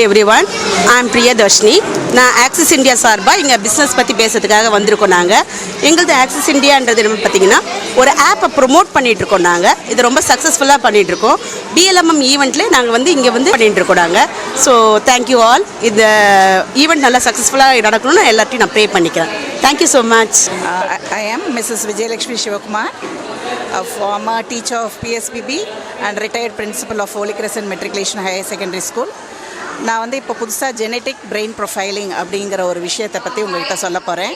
Hi everyone I'm Priyadarshini நான் Axis India சார்பாக இங்கே பிஸ்னஸ் பற்றி பேசுறதுக்காக வந்திருக்கோம் நாங்கள் எங்களது ஆக்சிஸ் இந்தியான்றது நம்ம பார்த்தீங்கன்னா ஒரு ஆப்பை ப்ரொமோட் பண்ணிகிட்ருக்கோம் நாங்கள் இது ரொம்ப சக்ஸஸ்ஃபுல்லாக பண்ணிகிட்ருக்கோம் பிஎல்எம்எம் ஈவெண்ட்லேயே நாங்கள் வந்து இங்கே வந்து பண்ணிகிட்ருக்கோம் நாங்கள் ஸோ தேங்க்யூ ஆல் இந்த ஈவெண்ட் நல்லா சக்ஸஸ்ஃபுல்லாக நடக்கணும்னு எல்லாத்தையும் நான் ப்ரே பண்ணிக்கிறேன். Thank you so much I I Mrs Vijayalakshmi Sivakumar Vijayalakshmi teacher a former teacher of PSBB and retired principal of Holy Crescent Matriculation Higher Secondary School. நான் வந்து இப்போ புதுசாக ஜெனட்டிக் பிரெயின் ப்ரொஃபைலிங் அப்படிங்கிற ஒரு விஷயத்தை பற்றி உங்கள்கிட்ட சொல்ல போகிறேன்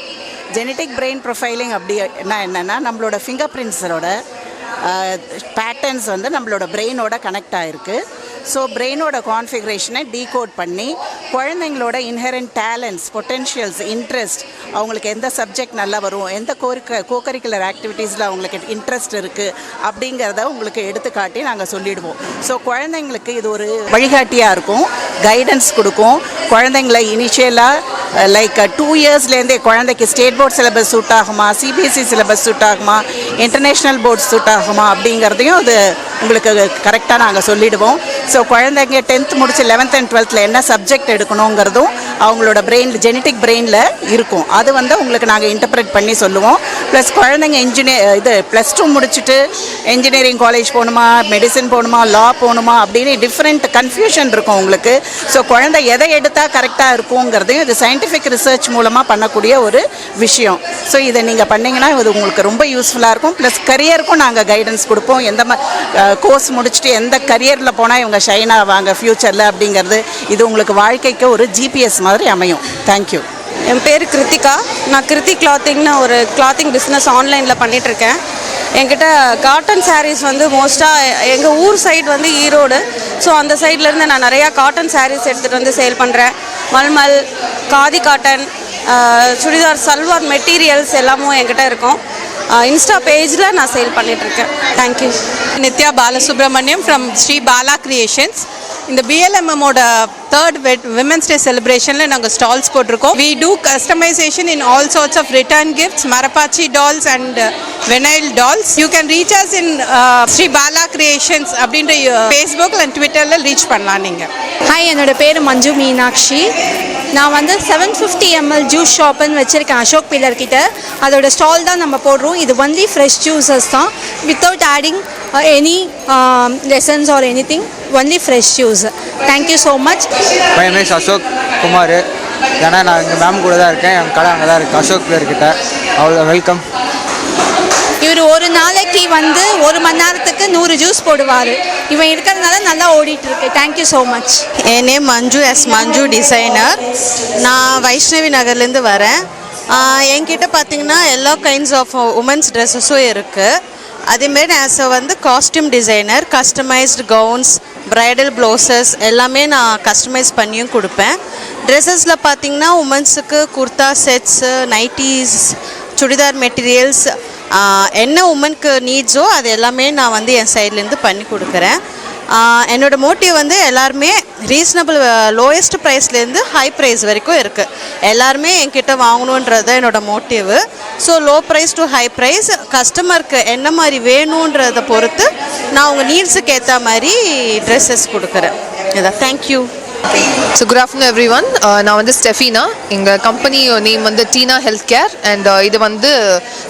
ஜெனட்டிக் பிரெயின் ப்ரொஃபைலிங் அப்படின்னா என்னென்னா நம்மளோட ஃபிங்கர் பிரிண்ட்ஸரோட பேட்டர்ன்ஸ் வந்து நம்மளோட பிரெயினோட கனெக்ட் ஆகிருக்கு ஸோ பிரெயினோட கான்ஃபிகரேஷனை டீகோட் பண்ணி குழந்தைங்களோட இன்ஹெரண்ட் டேலண்ட்ஸ் பொட்டென்ஷியல்ஸ் இன்ட்ரெஸ்ட் அவங்களுக்கு எந்த சப்ஜெக்ட் நல்லா வரும் எந்த கோரிக்க கோகரிக்குலர் ஆக்டிவிட்டீஸில் அவங்களுக்கு இன்ட்ரெஸ்ட் இருக்குது அப்படிங்கிறத உங்களுக்கு எடுத்துக்காட்டி நாங்கள் சொல்லிடுவோம். ஸோ குழந்தைங்களுக்கு இது ஒரு வழிகாட்டியாக இருக்கும் கைடன்ஸ் கொடுக்கும். குழந்தைங்கள இனிஷியலாக லைக் டூ இயர்ஸ்லேருந்தே குழந்தைக்கு ஸ்டேட் போர்ட் சிலபஸ் சூட் ஆகுமா சிபிஎஸ்சி சிலபஸ் சூட் ஆகுமா இன்டர்நேஷ்னல் போர்ட் சூட் ஆகுமா அப்படிங்கிறதையும் அது உங்களுக்கு கரெக்டாக நாங்கள் சொல்லிவிடுவோம் ஸோ குழந்தைங்க டென்த் முடிச்சு லெவன்த் அண்ட் டுவெல்த்தில் என்ன சப்ஜெக்ட் எடுக்கணுங்கிறதும் அவங்களோட பிரெயின் ஜெனட்டிக் பிரெயினில் இருக்கும். அது வந்து உங்களுக்கு நாங்கள் இன்டர்பிரேட் பண்ணி சொல்லுவோம். ப்ளஸ் குழந்தைங்க இன்ஜினியர் இது ப்ளஸ் டூ முடிச்சுட்டு இன்ஜினியரிங் காலேஜ் போகணுமா மெடிசன் போகணுமா லா போகணுமா அப்படின்னு டிஃப்ரெண்ட் கன்ஃபியூஷன் இருக்கும் உங்களுக்கு. ஸோ குழந்தை எதை எடுத்தால் கரெக்டாக இருக்குங்கிறதையும் இது சயின்டிஃபிக் ரிசர்ச் மூலமாக பண்ணக்கூடிய ஒரு விஷயம். ஸோ இதை நீங்கள் பண்ணிங்கன்னா இது உங்களுக்கு ரொம்ப யூஸ்ஃபுல்லாக இருக்கும். ப்ளஸ் கரியருக்கும் நாங்கள் கைடன்ஸ் கொடுப்போம். எந்த கோர்ஸ் முடிச்சுட்டு எந்த கரியரில் போனால் இவங்க ஷைன் ஆவாங்க ஃப்யூச்சரில் அப்படிங்கிறது. இது உங்களுக்கு வாழ்க்கைக்கு ஒரு ஜிபிஎஸ் மாதிரி அமையும். தேங்க்யூ என் பேர் கிருத்திகா. நான் கிருத்தி கிளாத்திங்னு ஒரு கிளாத்திங் பிஸ்னஸ் ஆன்லைனில் பண்ணிகிட்ருக்கேன் என்கிட்ட காட்டன் sarees வந்து மோஸ்ட்டாக எங்கள் ஊர் சைடு வந்து ஈரோடு. ஸோ அந்த சைட்லேருந்து நான் நிறையா காட்டன் sarees எடுத்துகிட்டு வந்து சேல் பண்ணுறேன் மல்மல் காதி காட்டன் சுடிதார் சல்வார் மெட்டீரியல்ஸ் எல்லாமும் என்கிட்ட இருக்கும். இன்ஸ்டா பேஜில் நான் சேல் பண்ணிகிட்ருக்கேன் thank you Nithya Balasubramaniam from Sri Bala creations இந்த பிஎல்எம்எம்மோட தேர்ட் விமென்ஸ் டே செலிப்ரேஷனில் நாங்கள் ஸ்டால்ஸ் போட்டிருக்கோம். We do customisation in all sorts of return gifts marapachi dolls and vinyl dolls you can reach us in Sri Bala creations அப்படின்ற Facebook and ட்விட்டரில் reach பண்ணலாம் நீங்கள் hi என்னோட பேர் மஞ்சு மீனாட்சி. நான் வந்து செவன் ஃபிஃப்டி எம்எல் ஜூஸ் ஷாப்புன்னு வச்சுருக்கேன் அசோக் பில்லர் கிட்ட. அதோட ஸ்டால் தான் நம்ம போடுறோம். இது ஒன்லி ஃப்ரெஷ் ஜூஸஸ் தான். Without adding any lessons or anything only fresh juice thank you so much my name is Ashok Kumar ஏன்னா நான் இங்கே மேம் கூட தான் இருக்கேன். என் கடை அங்கே தான் இருக்குது அசோக் பேர்கிட்ட அவ்வளோ வெல்கம் இவர் ஒரு நாளைக்கு வந்து ஒரு மணி நேரத்துக்கு நூறு ஜூஸ் போடுவார். இவன் இருக்கிறதுனால நல்லா ஓடிட்டு இருக்கு. தேங்க்யூ ஸோ மச் என் name Manju S Manju designer நான் வைஷ்ணவி நகர்லேருந்து வரேன். என்கிட்ட பார்த்தீங்கன்னா எல்லா கைண்ட்ஸ் ஆஃப் உமன்ஸ் ட்ரெஸ்ஸஸும் இருக்குது அதேமாரி ஆஸ் அ வந்து costume designer customised gowns bridal blouses எல்லாமே நான் கஸ்டமைஸ் பண்ணியும் கொடுப்பேன். ட்ரெஸ்ஸஸில் பார்த்தீங்கன்னா உமன்ஸுக்கு kurta sets nighties churidar materials என்ன உமனுக்கு நீட்ஸோ அது எல்லாமே நான் வந்து என் சைட்லேருந்து பண்ணி கொடுக்குறேன். என்னோடய மோட்டிவ் வந்து எல்லாருமே ரீசனபிள் லோயஸ்ட் ப்ரைஸ்லேருந்து ஹை ப்ரைஸ் வரைக்கும் இருக்குது எல்லாருமே என்கிட்ட வாங்கணுன்றது தான் என்னோட motive. So low price to high price கஸ்டமருக்கு என்ன மாதிரி வேணுன்றதை பொறுத்து நான் உங்கள் நீட்ஸுக்கு ஏற்ற மாதிரி ட்ரெஸ்ஸஸ் கொடுக்குறேன். இதான் thank you so good afternoon everyone நான் வந்து ஸ்டெஃபினா. எங்கள் கம்பெனி நேம் வந்து டீனா ஹெல்த் கேர் அண்ட் இது வந்து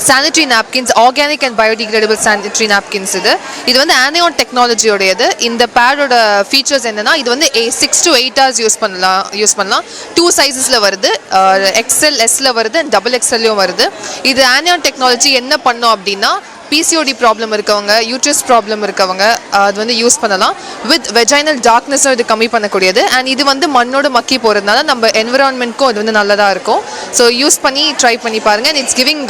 sanitary napkins organic and biodegradable sanitary napkins இது. இது வந்து ஆனியான் டெக்னாலஜியோடையது இந்த பேடோட ஃபீச்சர்ஸ் என்னென்னா இது வந்து six to eight hours use பண்ணலாம் யூஸ் பண்ணலாம். டூ சைஸஸில் வருது. Uh, எக்ஸ்எல் எஸ்ஸில் வருது அண்ட் டபுள் எக்ஸ்எல்லையும் வருது. இது ஆனியான் டெக்னாலஜி என்ன பண்ணோம் அப்படின்னா பிசிஓடி ப்ராப்ளம் இருக்கவங்க யூட்ரஸ் ப்ராப்ளம் இருக்கவங்க அது வந்து யூஸ் பண்ணலாம். வித் வெஜைனல் டார்க்னஸும் இது கம்மி பண்ணக்கூடியது. அண்ட் இது வந்து மண்ணோட மக்கி போகிறதுனால நம்ம என்விரான்மெண்ட்க்கும் இது வந்து நல்லதாக இருக்கும். ஸோ யூஸ் பண்ணி ட்ரை பண்ணி பாருங்கள் and it's giving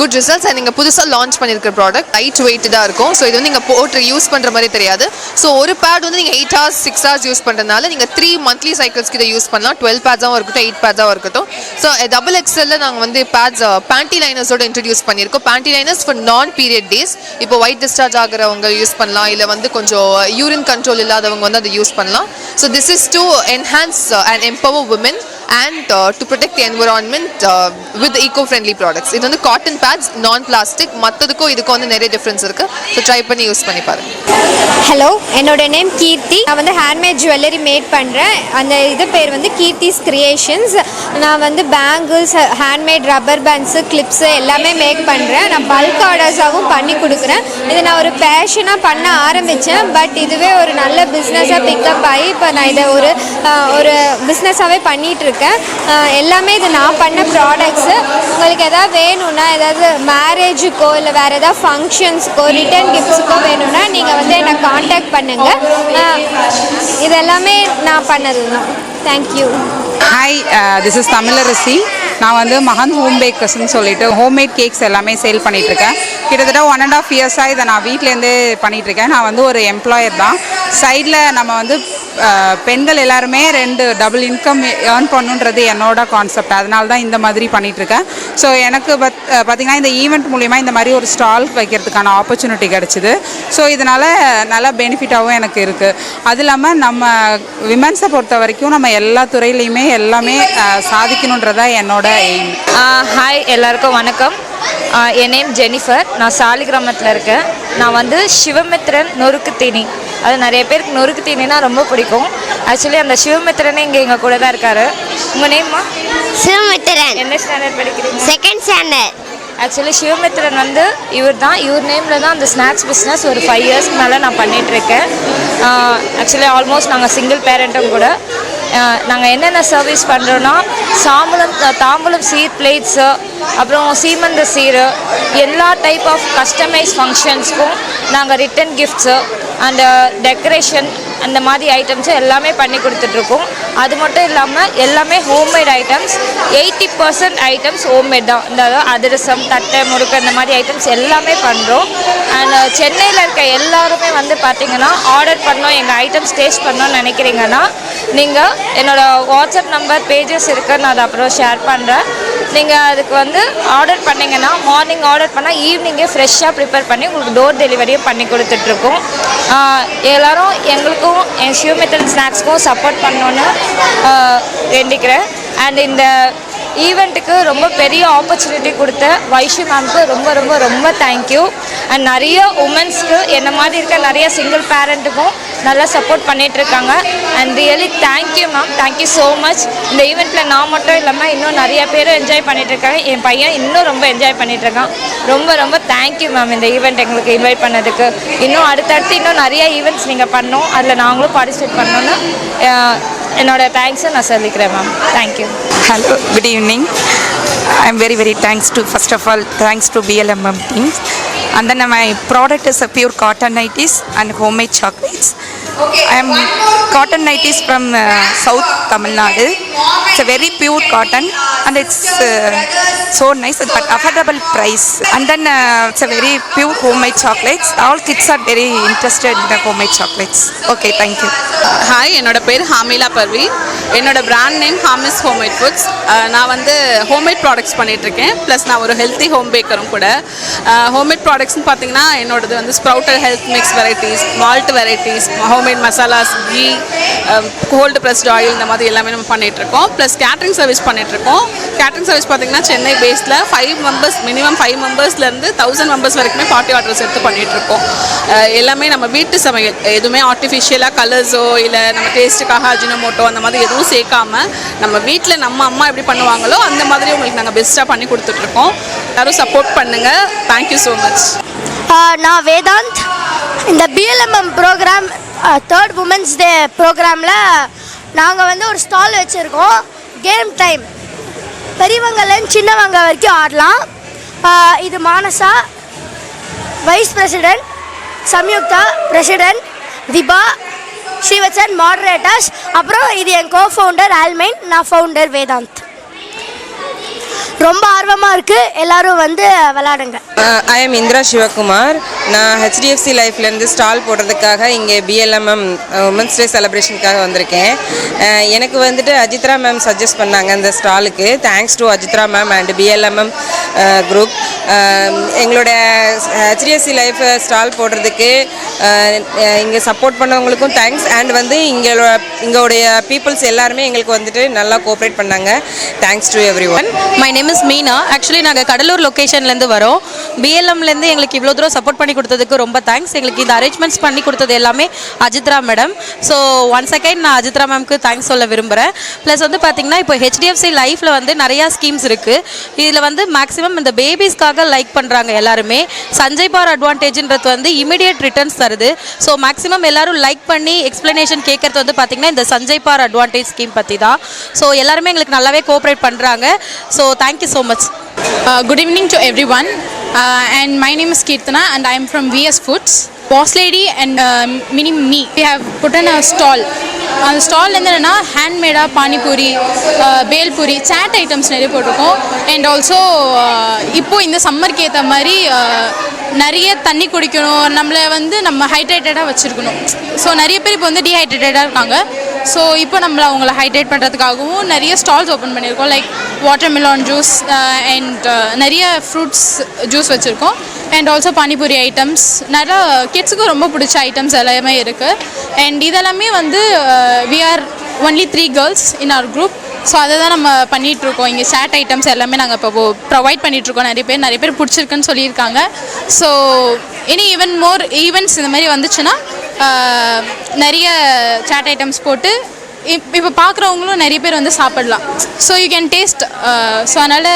good results and நீங்கள் புதுசாக லான்ச் பண்ணியிருக்கிற ப்ராடக்ட் லைட் வெயிட்டடாக இருக்கும். ஸோ இது வந்து நீங்கள் போட்டு யூஸ் பண்ணுற மாதிரி தெரியாது. ஸோ ஒரு பேட் வந்து நீங்கள் eight hours six hours use பண்ணுறதுனால நீங்கள் த்ரீ மந்த்லி சைக்கிள்ஸ்க்கு இதை யூஸ் பண்ணலாம். டுவெல் பேட்ஸாகவும் இருக்கட்டும் எயிட் பேட்ஸாகவும் இருக்கட்டும். ஸோ டபுள் எக்ஸ்எல்ல நாங்கள் வந்து பேட்ஸ் பேண்டி லைனர்ஸோட இன்ட்ரடியூஸ் பண்ணியிருக்கோம். Panty liners for non period days இப்போ ஒயிட் டிஸ்சார்ஜ் ஆகிறவங்க யூஸ் பண்ணலாம். இல்லை வந்து கொஞ்சம் யூரின் கண்ட்ரோல் இல்லாதவங்க வந்து அதை யூஸ் பண்ணலாம். So this is to enhance and empower women and uh, to protect the environment uh, with the eco-friendly products. இது வந்து காட்டன் பேட்ஸ் நான் பிளாஸ்டிக் மற்றதுக்கும் இதுக்கும் வந்து நிறைய டிஃப்ரென்ஸ் இருக்குது ஸோ ட்ரை பண்ணி யூஸ் பண்ணி பாருங்க. ஹலோ என்னோட நேம் கீர்த்தி. நான் வந்து ஹேண்ட்மேட் ஜுவல்லரி மேட் பண்ணுறேன் அந்த இது பேர் வந்து கீர்த்திஸ் கிரியேஷன்ஸ் நான் வந்து bangles handmade rubber bands clips எல்லாமே மேக் பண்ணுறேன் நான் பல்க் ஆர்டர்ஸாகவும் பண்ணி கொடுக்குறேன். இதை நான் ஒரு பேஷனாக பண்ண ஆரம்பித்தேன் பட் இதுவே ஒரு நல்ல பிஸ்னஸாக பிக்கப் ஆகி இப்போ நான் இதை ஒரு ஒரு பிஸ்னஸாகவே பண்ணிகிட்டு பண்ணிகிட்ருக்கேன் எல்லாமே இது நான் பண்ண ப்ராடக்ட்ஸு உங்களுக்கு எதாவது வேணும்னா ஏதாவது மேரேஜுக்கோ இல்லை வேறு ஏதாவது ஃபங்க்ஷன்ஸ்க்கோ ரிட்டர்ன் கிஃப்ட்ஸுக்கோ வேணும்னா நீங்கள் வந்து என்னை காண்டாக்ட் பண்ணுங்கள் இது எல்லாமே நான் பண்ணது தான் thank you hi this is Tamilarasi. நான் வந்து மகன் ஹோம் பேக்கர்ஸ்னு சொல்லிட்டு ஹோம்மேட் கேக்ஸ் எல்லாமே சேல் பண்ணிகிட்ருக்கேன் கிட்டத்தட்ட ஒன் அண்ட் ஆஃப் இயர்ஸாக இதை நான் வீட்டிலேருந்தே பண்ணிகிட்ருக்கேன் நான் வந்து ஒரு எம்ப்ளாயர் தான். சைடில் நம்ம வந்து பெண்கள் எல்லாருமே ரெண்டு டபுள் இன்கம் ஏர்ன் பண்ணுன்றது என்னோட கான்செப்ட் அதனால தான் இந்த மாதிரி பண்ணிகிட்ருக்கேன் ஸோ எனக்கு பத் பார்த்திங்கன்னா இந்த ஈவெண்ட் மூலிமா இந்த மாதிரி ஒரு ஸ்டால் வைக்கிறதுக்கான ஆப்பர்ச்சுனிட்டி கிடச்சிது. ஸோ இதனால் நல்லா பெனிஃபிட்டாகவும் எனக்கு இருக்குது அது இல்லாமல் நம்ம விமன்ஸை பொறுத்த வரைக்கும் நம்ம எல்லா துறையிலையுமே எல்லாமே சாதிக்கணுன்றதா என்னோட எய்ம் ஹாய் எல்லாருக்கும் வணக்கம். என் நேம் ஜெனிஃபர். நான் சாலிகிராமத்தில் இருக்கேன். நான் வந்து சிவமித்ரன் நொறுக்கு தீனி. அது நிறைய பேருக்கு நொறுக்கு தீனினா ரொம்ப பிடிக்கும். ஆக்சுவலி அந்த சிவமித்ரனே இங்கே எங்கள் கூட தான் இருக்காரு. உங்கள் நேம்மா சிவமித்திரன். என்ன ஸ்டாண்டர்ட் படிக்கிறீங்க? செகண்ட் ஸ்டாண்டர்ட் ஆக்சுவலி சிவமித்ரன் வந்து இவர் தான் இவர் நேமில் தான் அந்த ஸ்நாக்ஸ் பிஸ்னஸ் ஒரு ஃபைவ் இயர்ஸ்க்கு மேலே நான் பண்ணிகிட்ருக்கேன் ஆக்சுவலி ஆல்மோஸ்ட் நாங்கள் சிங்கிள் பேரண்ட்டும் கூட. நாங்கள் என்னென்ன சர்வீஸ் பண்ணுறோன்னா சாம்பலம் தாம்பூலம் சீர் பிளேட்ஸு அப்புறம் சீமந்த சீரு எல்லா டைப் ஆஃப் கஸ்டமைஸ் ஃபங்க்ஷன்ஸ்க்கும் நாங்கள் ரிட்டன் கிஃப்ட்ஸு அண்டு டெக்கரேஷன் அந்த மாதிரி ஐட்டம்ஸ் எல்லாமே பண்ணி கொடுத்துட்ருக்கோம். அது மட்டும் இல்லாமல் எல்லாமே homemade items eighty percent items homemade தான். இந்த அதிரசம் தட்டை முறுக்கு அந்த மாதிரி ஐட்டம்ஸ் எல்லாமே பண்ணுறோம் அண்ட் சென்னையில் இருக்க எல்லாருமே வந்து பார்த்தீங்கன்னா ஆர்டர் பண்ணோம். எங்கள் ஐட்டம்ஸ் டேஸ்ட் பண்ணோம்னு நினைக்கிறீங்கன்னா நீங்கள் என்னோடய வாட்ஸ்அப் நம்பர் பேஜஸ் இருக்குது நான் அதை அப்புறம் ஷேர் பண்ணுறேன் நீங்கள் அதுக்கு வந்து ஆர்டர் பண்ணிங்கன்னா மார்னிங் ஆர்டர் பண்ணால் ஈவினிங்கே ஃப்ரெஷ்ஷாக ப்ரிப்பேர் பண்ணி உங்களுக்கு டோர் டெலிவரியும் பண்ணி கொடுத்துட்ருக்கோம். எல்லோரும் எல்லாரும் எங்களுக்கும் என் ஷியூமெத்தல் ஸ்நாக்ஸ்க்கும் சப்போர்ட் பண்ணணுன்னு வேண்டிக்கிறேன். அண்ட் இந்த ஈவெண்ட்டுக்கு ரொம்ப பெரிய ஆப்பர்ச்சுனிட்டி கொடுத்த வைஷு மேம்க்கு ரொம்ப ரொம்ப ரொம்ப தேங்க்யூ அண்ட் நிறைய உமன்ஸ்க்கு என்ன மாதிரி இருக்க நிறைய சிங்கிள் பேரண்ட்டுக்கும் நல்லா சப்போர்ட் பண்ணிகிட்ருக்காங்க இருக்காங்க. And really thank you ma'am thank you so much இந்த ஈவெண்ட்டில் நான் மட்டும் இல்லாமல் இன்னும் நிறைய பேர் என்ஜாய் பண்ணிகிட்ருக்காங்க இருக்காங்க. என் பையன் இன்னும் ரொம்ப என்ஜாய் பண்ணிகிட்ருக்கான் இருக்கான். ரொம்ப ரொம்ப தேங்க்யூ மேம் இந்த ஈவெண்ட் எங்களுக்கு இன்வைட் பண்ணதுக்கு. இன்னும் அடுத்தடுத்து இன்னும் நிறைய ஈவெண்ட்ஸ் நீங்கள் பண்ணோம் அதில் நாங்களும் பார்ட்டிசிபேட் பண்ணோன்னு என்னோடய என்னோட தேங்க்ஸை நான் சொல்லிக்கிறேன் ma'am thank you Hello, good evening. I'm very, very thanks to, first of all, thanks to BLMM team. And then my product is a pure cotton nighties and homemade chocolates. I am cotton nighties from uh, South Tamil Nadu. It's a very pure cotton and it's uh, so nice but affordable price. And then uh, it's a very pure homemade chocolates. All kids are very interested in the homemade chocolates. Okay, thank you. Hi என்னோட பேர் ஹாமிலா பர்வி என்னோட brand name Hami's homemade foods நான் வந்து homemade products பண்ணிகிட்ருக்கேன் plus நான் ஒரு healthy home பேக்கரும் கூட homemade ப்ராடக்ட்ஸ்னு பார்த்தீங்கன்னா என்னோடது வந்து sprouted health mix varieties malt varieties homemade masalas ghee cold pressed oil இந்த மாதிரி எல்லாமே நம்ம பண்ணிகிட்ருக்கோம் ப்ளஸ் கேட்ரிங் சர்வீஸ் பண்ணிகிட்ருக்கோம் கேட்ரிங் சர்வீஸ் பார்த்திங்கன்னா சென்னை பேஸில் ஃபைவ் மெம்பர்ஸ் மினிமம் ஃபைவ் மெம்பர்ஸ்லேருந்து தௌசண்ட் மெம்பர்ஸ் வரைக்குமே பார்ட்டி ஆர்டர்ஸ் எடுத்து பண்ணிகிட்ருக்கோம் எல்லாமே நம்ம வீட்டு சமையல் எதுவுமே ஆர்டிஃபிஷியலாக கலர்ஸோ இல்லை நம்ம டேஸ்ட்டுக்காக அஜினமோட்டோ அந்த மாதிரி எதுவும் சேர்க்காம நம்ம வீட்டில் நம்ம அம்மா எப்படி பண்ணுவாங்களோ அந்த மாதிரி உங்களுக்கு நாங்கள் பெஸ்ட்டாக பண்ணி கொடுத்துட்ருக்கோம் எல்லாரும் சப்போர்ட் பண்ணுங்கள் தேங்க்யூ ஸோ மச் நான் வேதாந்த். இந்த BLMM program third women's day ப்ரோக்ராமில் நாங்கள் வந்து ஒரு ஸ்டால் வச்சுருக்கோம். கேம் டைம் பெரியவங்கலேருந்து சின்னவங்க வரைக்கும் ஆடலாம். இது Manasa vice president Samyuktha president Dipa Srivachan moderators அப்புறம் இது என் கோ ஃபவுண்டர் ஆல்மைன் நான் ஃபவுண்டர் வேதாந்த். ரொம்ப ஆர்வமாக இருக்குது எல்லாரும் வந்து விளாடுங்க ஐ எம் இந்திரா சிவகுமார். நான் ஹெச்டிஎஃப்சி லைஃப்லேருந்து ஸ்டால் போடுறதுக்காக இங்கே பிஎல்எம்எம் உமன்ஸ் டே செலப்ரேஷனுக்காக வந்திருக்கேன். எனக்கு வந்துட்டு அஜித்ரா மேம் சஜஸ்ட் பண்ணாங்க அந்த ஸ்டாலுக்கு thanks to Ajithra ma'am and BLMM group எங்களோட ஹெச்டிஎஃப்சி லைஃப் ஸ்டால் போடுறதுக்கு இங்கே சப்போர்ட் பண்ணவங்களுக்கும் தேங்க்ஸ் அண்ட் வந்து இங்களோட இங்கோடைய பீப்புள்ஸ் எல்லாருமே எங்களுக்கு வந்துட்டு நல்லா கோஆப்ரேட் பண்ணாங்க. Thanks to everyone my name is Meena actually நாங்கள் கடலூர் லொக்கேஷன்லேருந்து வரோம். பிஎல்எம்லேருந்து எங்களுக்கு இவ்வளோ தூரம் சப்போர்ட் பண்ணி கொடுத்ததுக்கு ரொம்ப தேங்க்ஸ் எங்களுக்கு இந்த அரேஞ்ச்மெண்ட்ஸ் பண்ணி கொடுத்தது எல்லாமே Ajithra madam so one second நான் அஜித்ரா மேம்க்கு தேங்க்ஸ் சொல்ல விரும்புகிறேன் ப்ளஸ் வந்து பார்த்தீங்கன்னா இப்போ ஹெச்டிஎஃப்சி லைஃப்பில் வந்து நிறையா ஸ்கீம்ஸ் இருக்குது இதில் வந்து மேக்ஸிமம் இந்த பேபிஸ்க்காக லைக் பண்ணுறாங்க எல்லாருமே. சஞ்சய் பார் அட்வான்டேஜ்ன்றது வந்து இமிடியேட் ரிட்டர்ன்ஸ் தருது. ஸோ மேக்ஸிமம் எல்லாரும் லைக் பண்ணி எக்ஸ்ப்ளனேஷன் கேட்கறது வந்து பார்த்தீங்கன்னா இந்த சஞ்சய் பார் அட்வான்டேஜ் ஸ்கீம் பற்றி தான் ஸோ எல்லாருமே எங்களுக்கு நல்லாவே கோஆப்ரேட் பண்ணுறாங்க so thank you so much good evening to everyone and my name is Keerthana and I am from VS foods boss lady and mini me we have put an a stall அந்த stall என்னென்னா ஹேண்ட்மேடாக panipuri uh, bhelpuri chaat items நிறைய போட்டிருக்கோம். And also uh, இப்போ இந்த சம்மருக்கு ஏற்ற மாதிரி uh, நிறைய தண்ணி குடிக்கணும். நம்மளை வந்து நம்ம ஹைட்ரேட்டடாக வச்சுருக்கணும். ஸோ நிறைய பேர் இப்போ வந்து டீஹைட்ரேட்டடாக இருக்காங்க. ஸோ இப்போ நம்மளை அவங்கள ஹைட்ரேட் பண்ணுறதுக்காகவும் நிறைய ஸ்டால்ஸ் ஓப்பன் பண்ணியிருக்கோம். Like water melon juice and நிறைய ஃப்ரூட்ஸ் ஜூஸ் வச்சுருக்கோம். அண்ட் ஆல்சோ பானிபூரி ஐட்டம்ஸ் நிறையா கிட்ஸுக்கு ரொம்ப பிடிச்ச ஐட்டம்ஸ் எல்லாமே இருக்குது அண்ட் இதெல்லாமே வந்து we are only three girls in our group so அதை தான் நம்ம பண்ணிகிட்ருக்கோம் இங்கே சேட் ஐட்டம்ஸ் எல்லாமே நாங்கள் இப்போ ப்ரொவைட் பண்ணிகிட்ருக்கோம் நிறைய பேர் நிறைய பேர் பிடிச்சிருக்குன்னு சொல்லியிருக்காங்க. ஸோ இனி ஈவன் மோர் ஈவெண்ட்ஸ் இந்த மாதிரி வந்துச்சுன்னா நிறைய சாட் ஐட்டம்ஸ் போட்டு இப் இப்போ பார்க்குறவங்களும் நிறைய பேர் வந்து சாப்பிடலாம். So you can taste so அதனால்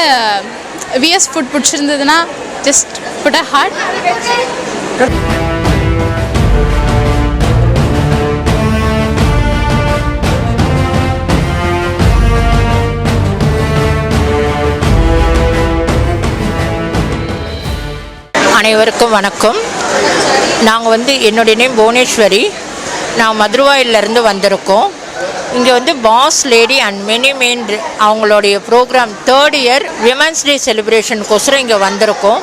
விஎஸ் ஃபுட் பிடிச்சிருந்ததுன்னா ஜஸ்ட் புட் அ ஹார்ட் அனைவருக்கும் வணக்கம். நாங்கள் வந்து என்னுடைய நேம் புவனேஸ்வரி. நான் மதுரவாயிலிருந்து வந்திருக்கோம். இங்கே வந்து boss lady and mini me அவங்களுடைய program third year women's day செலிப்ரேஷனுக்கோசரம் இங்கே வந்திருக்கோம்.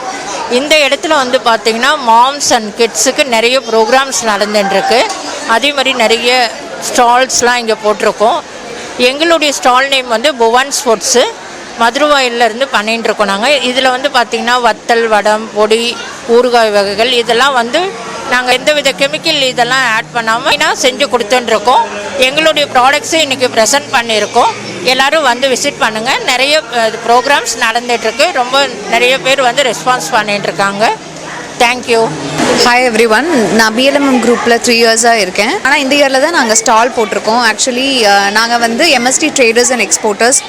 இந்த இடத்துல வந்து பார்த்திங்கன்னா மாம்ஸ் அண்ட் கிட்ஸுக்கு நிறைய ப்ரோக்ராம்ஸ் நடந்துட்டுருக்கு. அதே மாதிரி நிறைய ஸ்டால்ஸ்லாம் இங்கே போட்டிருக்கோம். எங்களுடைய ஸ்டால் நேம் வந்து புவன் ஸ்போர்ட்ஸு மதுரவாயில்ல பண்ணிகிட்டு இருக்கோம் நாங்கள் இதில் வந்து பார்த்திங்கன்னா வத்தல் வடம் பொடி ஊறுகாய் வகைகள் இதெல்லாம் வந்து நாங்கள் எந்த வித கெமிக்கல் இதெல்லாம் ஆட் பண்ணாமல் செஞ்சு கொடுத்துட்டுருக்கோம். எங்களுடைய ப்ராடக்ட்ஸும் இன்றைக்கி ப்ரெசென்ட் பண்ணியிருக்கோம். எல்லோரும் வந்து விசிட் பண்ணுங்கள் நிறைய ப்ரோக்ராம்ஸ் நடந்துகிட்ருக்கு ரொம்ப நிறைய பேர் வந்து ரெஸ்பான்ஸ் பண்ணிகிட்ருக்காங்க தேங்க்யூ ஹாய் எவ்ரி ஒன் நான் பிஎல்எம்எம் குரூப்பில் த்ரீ இயர்ஸாக இருக்கேன். ஆனால் இந்த இயரில் தான் நாங்கள் ஸ்டால் போட்டிருக்கோம். ஆக்சுவலி நாங்கள் வந்து எம்எஸ்டி ட்ரேடர்ஸ் அண்ட் எக்ஸ்போர்ட்டர்ஸ்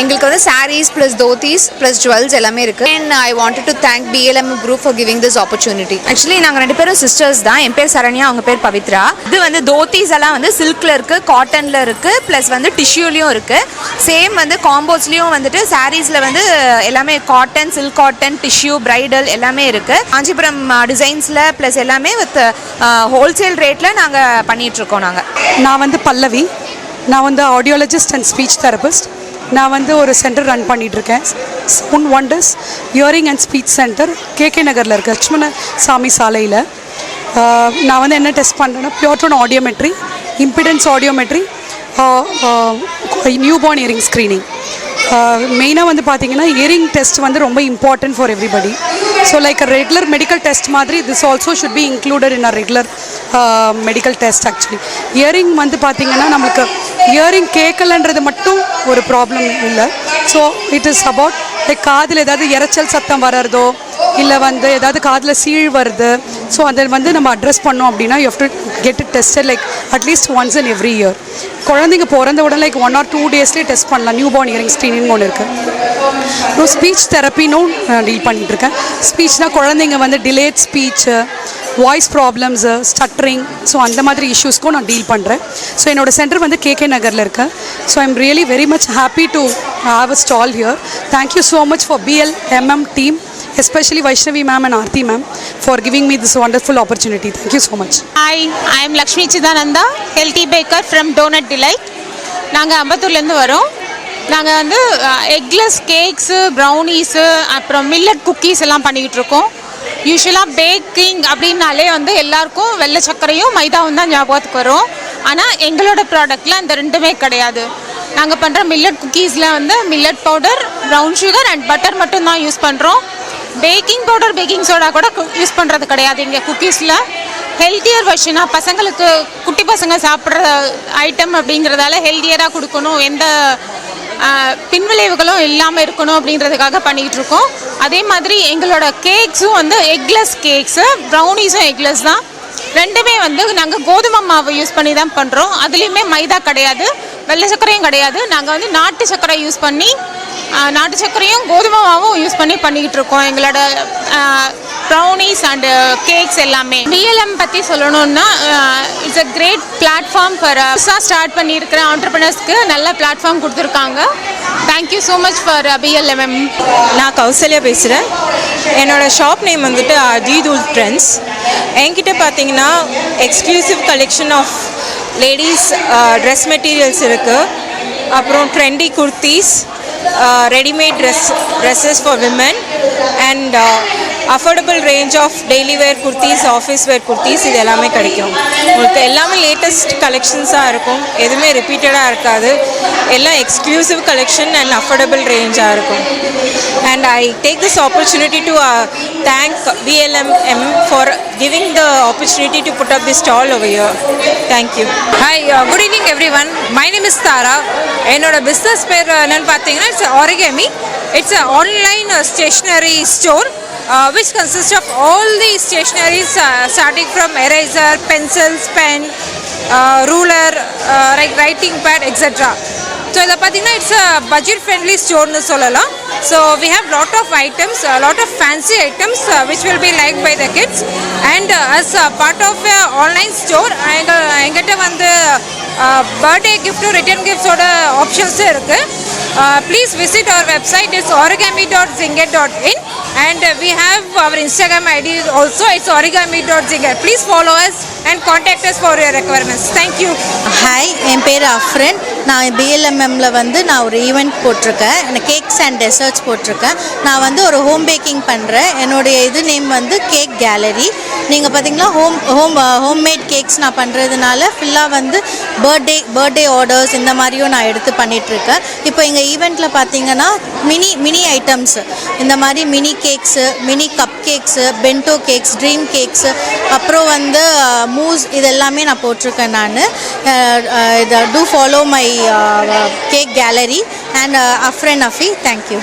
எங்களுக்கு வந்து sarees plus dhotis plus jewels எல்லாமே இருக்குது and I want to thank BLM group for giving this opportunity actually நாங்கள் ரெண்டு பேரும் சிஸ்டர்ஸ் தான். என் பேர் சரண்யா அவங்க பேர் பவித்ரா. இது வந்து தோத்திஸ் எல்லாம் வந்து சில்கில் இருக்குது காட்டனில் இருக்குது ப்ளஸ் வந்து டிஷ்யூலையும் இருக்குது சேம் வந்து காம்போஸ்லேயும் வந்துட்டு சாரீஸில் வந்து எல்லாமே cotton silk cotton tissue bridal எல்லாமே இருக்குது காஞ்சிபுரம் டிசைன்ஸில் ப்ளஸ் எல்லாமே வித் ஹோல்சேல் ரேட்டில் நாங்கள் பண்ணிகிட்ருக்கோம் நாங்கள் நான் வந்து பல்லவி. நான் வந்து ஆடியோலஜிஸ்ட் அண்ட் ஸ்பீச் தெரபிஸ்ட் நான் வந்து ஒரு சென்டர் ரன் பண்ணிகிட்ருக்கேன் sound wonders hearing and speech centre KK நகரில் இருக்க லட்சுமண சாமி சாலையில் நான் வந்து என்ன டெஸ்ட் பண்ணுறேன்னா pure tone audiometry impedance audiometry newborn hearing screening Uh, மெயினாக வந்து பார்த்தீங்கன்னா இயரிங் டெஸ்ட் வந்து ரொம்ப important for everybody so like regular medical test மாதிரி this also should be included in a regular medical test actually hearing வந்து பார்த்தீங்கன்னா நம்மளுக்கு hearing கேட்கலன்றது மட்டும் ஒரு ப்ராப்ளம் இல்லை. So it is about like காதில் ஏதாவது இறைச்சல் சத்தம் வர்றதோ இல்லை வந்து ஏதாவது காதில் சீழ் வருது ஸோ அதை வந்து நம்ம அட்ரஸ் பண்ணோம் அப்படின்னா you have to get it tested like at least once in every year குழந்தைங்க பிறந்த உடனே லைக் ஒன் ஆர் டூ டேஸ்லேயே டெஸ்ட் பண்ணலாம் நியூ பார்ன் இயரிங் தெரப்பின்னு ஒன்று இருக்குது அப்புறம் ஸ்பீச் தெரப்பினும் நான் டீல் பண்ணிகிட்ருக்கேன் ஸ்பீச்னால் குழந்தைங்க வந்து delayed speech voice problems stuttering so அந்த மாதிரி இஷ்யூஸ்க்கும் நான் டீல் பண்ணுறேன் ஸோ என்னோட சென்டர் வந்து கேகே நகரில் இருக்கு so I'm really very much happy to have a stall here thank you so much for BL MM team especially Vaishnavi ma'am and Aarti ma'am for giving me this wonderful opportunity. Thank you so much. Hi, I am Lakshmi Chidananda, healthy baker from Donut Delight. நாங்கள் அம்பத்தூர்லேருந்து வரோம் நாங்கள் வந்து eggless cakes ப்ரௌனீஸு அப்புறம் millet cookies எல்லாம் பண்ணிக்கிட்டு இருக்கோம். யூஸ்வலாக packing அப்படின்னாலே வந்து எல்லாருக்கும் வெள்ளை சர்க்கரையும் மைதாவும் தான் ஞாபகத்துக்கு வரும். ஆனால் எங்களோட ப்ராடக்டில் இந்த ரெண்டுமே கிடையாது. நாங்கள் பண்ணுற மில்லட் குக்கீஸில் வந்து millet powder brown sugar and butter மட்டும் தான் யூஸ் பண்ணுறோம் பேக்கிங் பவுடர் பேக்கிங் சோடா கூட யூஸ் பண்ணுறது கிடையாது இங்கே குக்கீஸில் ஹெல்த்தியர் வெர்ஷனாக பசங்களுக்கு குட்டி பசங்க சாப்பிட்ற ஐட்டம் அப்படிங்கிறதால ஹெல்த்தியராக கொடுக்கணும். எந்த பின்விளைவுகளும் இல்லாமல் இருக்கணும் அப்படின்றதுக்காக பண்ணிக்கிட்டு இருக்கோம் அதே மாதிரி எங்களோட கேக்ஸும் வந்து எக்லெஸ் கேக்ஸு ப்ரௌனீஸும் எக்லெஸ் தான். ரெண்டுமே வந்து நாங்கள் கோதுமை மாவு யூஸ் பண்ணி தான் பண்ணுறோம் அதுலேயுமே மைதா கிடையாது வெள்ளை சர்க்கரையும் கிடையாது. நாங்கள் வந்து நாட்டு சர்க்கரை யூஸ் பண்ணி நாட்டு சர்க்கரையும் கோதுமை மாவும் யூஸ் பண்ணி பண்ணிக்கிட்டு இருக்கோம் எங்களோட ப்ரௌனிஸ் அண்டு கேக்ஸ் எல்லாமே. பிஎல்எம் பற்றி சொல்லணும்னா it's a great platform for புதுசாக ஸ்டார்ட் பண்ணியிருக்கிற ஆண்டர்பிரினர்ஸ்க்கு நல்ல பிளாட்ஃபார்ம் கொடுத்துருக்காங்க. Thank you so much for BLMM நான் கௌசல்யா பேசுகிறேன் என்னோடய ஷாப் நேம் வந்துட்டு அஜீதுல் ட்ரெண்ட்ஸ் என்கிட்ட பார்த்தீங்கன்னா exclusive collection of ladies dress materials இருக்குது அப்புறம் trendy kurtis readymade dress dresses for women and affordable range of daily wear kurtis office wear kurtis இது எல்லாமே கிடைக்கும். உங்களுக்கு எல்லாமே லேட்டஸ்ட் கலெக்ஷன்ஸாக இருக்கும். எதுவுமே ரிப்பீட்டடாக இருக்காது. எல்லாம் எக்ஸ்க்ளூசிவ் கலெக்ஷன் அண்ட் அஃபோர்டபுள் ரேஞ்சாக இருக்கும். And I take this opportunity to thank BLMM for giving the opportunity to put up the stall over here. Thank you hi good evening everyone my name is Tara என்னோட business பேர் என்னென்னு பார்த்தீங்கன்னா it's origami it's a online stationery store Uh, which consists of all the stationaries uh, starting from eraser, pencils, pen, uh, ruler, uh, like writing pad, etc. So இதை பார்த்தீங்கன்னா it's a budget friendly ஸ்டோர்னு சொல்லலாம் so we have lot of items lot of fancy items which will be like by the kids and as part of online store எங்கள் எங்கிட்ட வந்து birthday கிஃப்ட்டும் return கிஃப்ட்ஸோட ஆப்ஷன்ஸும் இருக்குது please visit our website it's origami.zinget.in dot Zinget dot in and we have our Instagram ID also it's origami dot Zinget please follow us and contact us for your requirements thank you hi என் பேர் அஃப்ரன். நான் பிஎல்எம்எம்மில் வந்து நான் ஒரு event போட்டிருக்கேன். எனக்கு cakes and desserts போட்டிருக்கேன். நான் வந்து ஒரு ஹோம் பேக்கிங் பண்ணுறேன் என்னுடைய இது நேம் வந்து கேக் கேலரி நீங்கள் பார்த்தீங்கன்னா ஹோம் ஹோம் ஹோம்மேட் கேக்ஸ் நான் பண்ணுறதுனால ஃபுல்லாக வந்து பர்த்டே பர்த்டே ஆர்டர்ஸ் இந்த மாதிரியும் நான் எடுத்து பண்ணிகிட்ருக்கேன் இப்போ எங்கள் ஈவெண்ட்டில் பார்த்தீங்கன்னா மினி மினி ஐட்டம்ஸ் இந்த மாதிரி mini cakes mini cupcakes bento cakes dream cakes அப்புறம் வந்து uh, மூஸ் இது எல்லாமே நான் போட்டிருக்கேன் நான். இதை to follow my cake gallery and Afran Afi thank you